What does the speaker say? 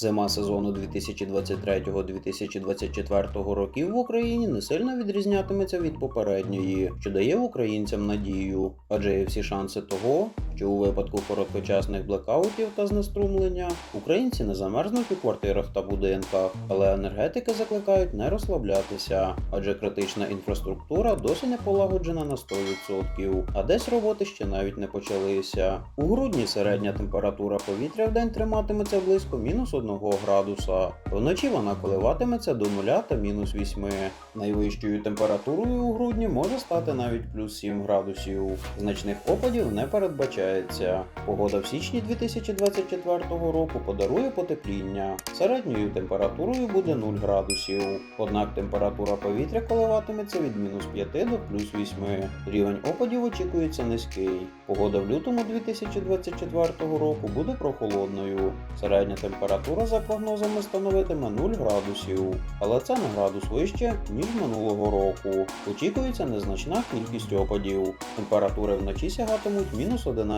Зима сезону 2023-2024 років в Україні не сильно відрізнятиметься від попередньої, що дає українцям надію, адже є всі шанси того, що у випадку короткочасних блекаутів та знеструмлення українці не замерзнуть у квартирах та будинках, але енергетики закликають не розслаблятися, адже критична інфраструктура досі не полагоджена на 100%, а десь роботи ще навіть не почалися. У грудні середня температура повітря в день триматиметься близько мінус 1 градуса. Вночі вона коливатиметься до 0 та мінус 8. Найвищою температурою у грудні може стати навіть плюс 7 градусів. Значних опадів не передбачається. Погода в січні 2024 року подарує потепління. Середньою температурою буде 0 градусів. Однак температура повітря коливатиметься від мінус 5 до плюс 8. Рівень опадів очікується низький. Погода в лютому 2024 року буде прохолодною. Середня температура за прогнозами становитиме 0 градусів, але це на градус вище, ніж минулого року. Очікується незначна кількість опадів. Температури вночі сягатимуть мінус 11